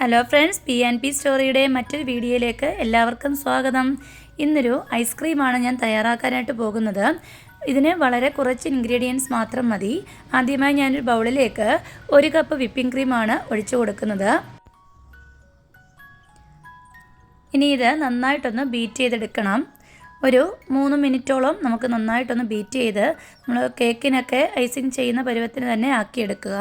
Hello friends P and P സ്റ്റോറിയുടെ മറ്റൊരു വീഡിയോയിലേക്ക് എല്ലാവർക്കും സ്വാഗതം. ഇന്നൊരു ഐസ്ക്രീമാണ് ഞാൻ തയ്യാറാക്കാനായിട്ട് പോകുന്നത്. ഇതിന് വളരെ കുറച്ച് ഇൻഗ്രീഡിയൻസ് മാത്രം മതി. ആദ്യമായി ഞാനൊരു ബൗളിലേക്ക് ഒരു കപ്പ് വിപ്പിംഗ് ക്രീമാണ് ഒഴിച്ചു കൊടുക്കുന്നത്. ഇനി ഇത് നന്നായിട്ടൊന്ന് ബീറ്റ് ചെയ്തെടുക്കണം. ഒരു മൂന്ന് മിനിറ്റോളം നമുക്ക് നന്നായിട്ടൊന്ന് ബീറ്റ് ചെയ്ത് നമ്മൾ കേക്കിനൊക്കെ ഐസിങ് ചെയ്യുന്ന പരുവത്തിന് തന്നെ ആക്കിയെടുക്കുക.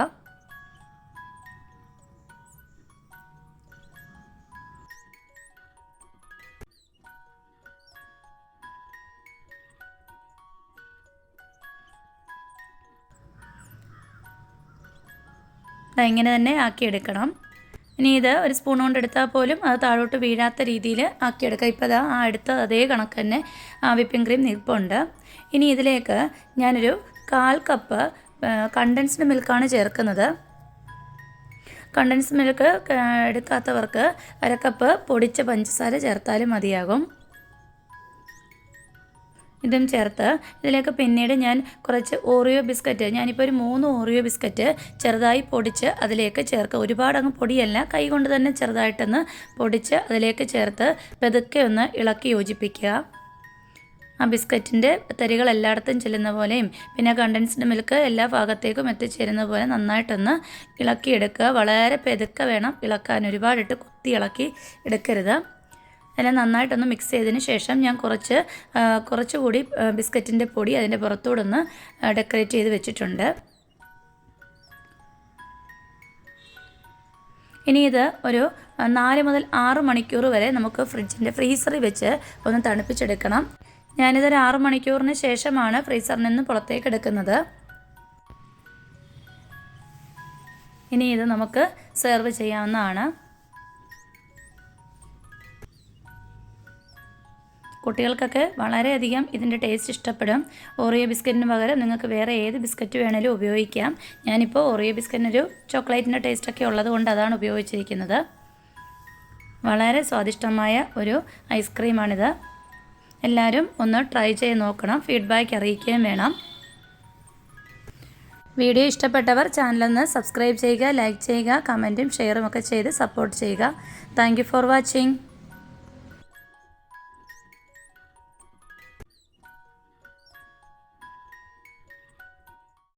ഇങ്ങനെ തന്നെ ആക്കിയെടുക്കണം. ഇനി ഇത് ഒരു സ്പൂൺ കൊണ്ട് എടുത്താൽ പോലും അത് താഴോട്ട് വീഴാത്ത രീതിയിൽ ആക്കിയെടുക്കുക ഇപ്പോൾ അതാ ആ എടുത്ത അതേ കണക്ക് തന്നെ വിപ്പിംഗ് ക്രീം നിൽപ്പുണ്ട്. ഇനി ഇതിലേക്ക് ഞാനൊരു കാൽ കപ്പ് കണ്ടൻസ്ഡ് മിൽക്കാണ് ചേർക്കുന്നത്. കണ്ടൻസ് മിൽക്ക് എടുക്കാത്തവർക്ക് അരക്കപ്പ് പൊടിച്ച പഞ്ചസാര ചേർത്താലും മതിയാകും. ഇതും ചേർത്ത് ഇതിലേക്ക് പിന്നീട് ഞാൻ കുറച്ച് ഓറിയോ ബിസ്ക്കറ്റ് ഞാനിപ്പോൾ ഒരു മൂന്ന് ഓറിയോ ബിസ്ക്കറ്റ് ചെറുതായി പൊടിച്ച് അതിലേക്ക് ചേർക്കുക ഒരുപാട് അങ്ങ് പൊടിയല്ല കൈ കൊണ്ട് തന്നെ ചെറുതായിട്ടൊന്ന് പൊടിച്ച് അതിലേക്ക് ചേർത്ത് പെതുക്കെ ഒന്ന് ഇളക്കി യോജിപ്പിക്കുക. ആ ബിസ്ക്കറ്റിന്റെ തരികൾ എല്ലായിടത്തും ചെല്ലുന്ന പോലെയും പിന്നെ കണ്ടൻസ്ഡ് മിൽക്ക് എല്ലാ ഭാഗത്തേക്കും എത്തിച്ചേരുന്ന പോലെ നന്നായിട്ടൊന്ന് ഇളക്കിയെടുക്കുക. വളരെ പെതുക്കെ വേണം ഇളക്കാൻ ഒരുപാടിട്ട് കുത്തി ഇളക്കി എടുക്കരുത്. എല്ലാം നന്നായിട്ടൊന്ന് മിക്സ് ചെയ്തതിന് ശേഷം ഞാൻ കുറച്ച് കുറച്ചുകൂടി ബിസ്ക്കറ്റിന്റെ പൊടി അതിന്റെ പുറത്തൂടൊന്ന് ഡെക്കറേറ്റ് ചെയ്ത് വെച്ചിട്ടുണ്ട്. ഇനി ഇത് ഒരു നാല് മുതൽ ആറ് മണിക്കൂർ വരെ നമുക്ക് ഫ്രിഡ്ജിന്റെ ഫ്രീസറിൽ വെച്ച് ഒന്ന് തണുപ്പിച്ചെടുക്കണം. ഞാനിതൊരു ആറ് മണിക്കൂറിന് ശേഷമാണ് ഫ്രീസറിൽ നിന്ന് പുറത്തേക്ക് എടുക്കുന്നത്. ഇനി ഇത് നമുക്ക് സെർവ് ചെയ്യാവുന്നതാണ്. കുട്ടികൾക്കൊക്കെ വളരെയധികം ഇതിന്റെ ടേസ്റ്റ് ഇഷ്ടപ്പെടും. ഓറിയോ ബിസ്ക്കറ്റിന് പകരം നിങ്ങൾക്ക് വേറെ ഏത് ബിസ്ക്കറ്റ് വേണേലും ഉപയോഗിക്കാം. ഞാനിപ്പോൾ ഓറിയോ ബിസ്ക്കറ്റിനൊരു ചോക്ലേറ്റിന്റെ ടേസ്റ്റൊക്കെ ഉള്ളത് കൊണ്ട് അതാണ് ഉപയോഗിച്ചിരിക്കുന്നത്. വളരെ സ്വാദിഷ്ടമായ ഒരു ഐസ്ക്രീമാണിത്. എല്ലാവരും ഒന്ന് ട്രൈ ചെയ്ത് നോക്കണം. ഫീഡ്ബാക്ക് അറിയിക്കുകയും വേണം. വീഡിയോ ഇഷ്ടപ്പെട്ടവർ ചാനലൊന്ന് സബ്സ്ക്രൈബ് ചെയ്യുക ലൈക്ക് ചെയ്യുക കമന്റും ഷെയറും ഒക്കെ ചെയ്ത് സപ്പോർട്ട് ചെയ്യുക. Thank for watching.